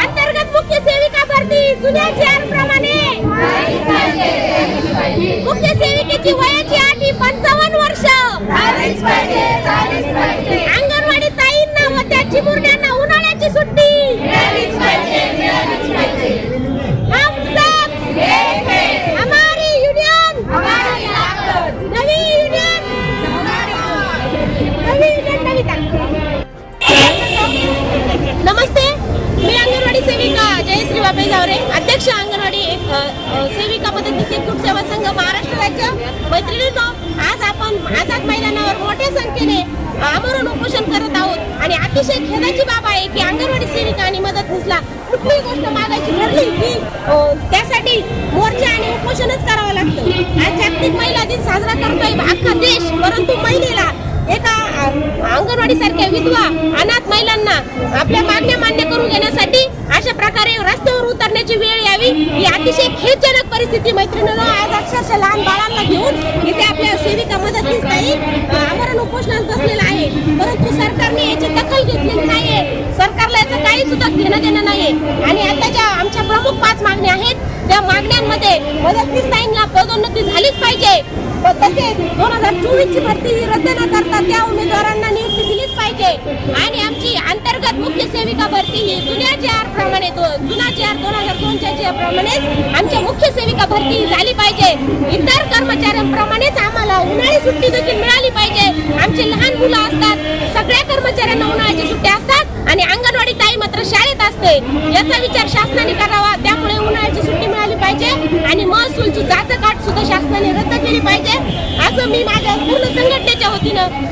अंतर्गत मुख्य सेविका भरती जुन्या प्रमाणे. मुख्य सेविका महाराष्ट्र राज्य मैत्रिणींनो आज आपण आझाद मैदानावर मोठ्या संख्येने आमरण उपोषण करत आहोत. आणि अतिशय खेदाची बाब आहे की अंगणवाडी सेविका आणि मदतनीसला कुठलीही गोष्ट मागायची ठरली की त्यासाठी मोर्चा आणि उपोषणच करावं लागतं. आज जागतिक महिला दिन साजरा करतोय अख्खा देश परंतु महिलेला एका अंगणवाडी सारख्या विधवा अनाथ महिलांना आपल्या मागण्या मान्य करून घेण्यासाठी अशा प्रकारे रस्त्यावर उतरण्याची वेळ यावी ही अतिशय खेदजनक परिस्थिती मैत्रिणीनं आज अक्षरशः लहान बाळांना घेऊन इथे आपल्या सेविका मदतीस नाही आमरण उपोषणात बसलेलं आहे. परंतु सरकारने याची दखल घेतलेली नाहीये. सरकारला याचं काही सुद्धा घेणं देणं नाहीये. आणि आता ज्या आमच्या प्रमुख पाच मागण्या आहेत त्या मागण्यांमध्ये मदतीस ताईंना पदोन्नती झालीच पाहिजे. व तसेच दोन हजार चोवीस ची भरती ही रद्द न करता त्या उमेदवारांना नियुक्ती दिलीच पाहिजे. आणि आमची अंतर्गत मुख्य सेविका भरती ही जुन्या जी आर प्रमाणे जुना जी आर दोन हजार दोनच्या जी प्रमाणेच आमच्या मुख्य सेविका भरती झाली पाहिजे. इतर कर्मचाऱ्यांप्रमाणेच आम्हाला उन्हाळी सुट्टी देखील मिळाली पाहिजे. आमचे लहान मुलं असतात सगळ्या कर्मचाऱ्यांना उन्हाळ्याची सुट्टी असतात आणि अंगणवाडी ताई मात्र शाळेत असते. याचा विचार शासनाने करावा त्यामुळे उन्हाळ्याची सुट्टी मिळाली पाहिजे आणि महसूलची जाचकाट सुद्धा शासनाने रद्द केली पाहिजे. असं मी माझ्या पूर्ण संघटनेच्या वतीनं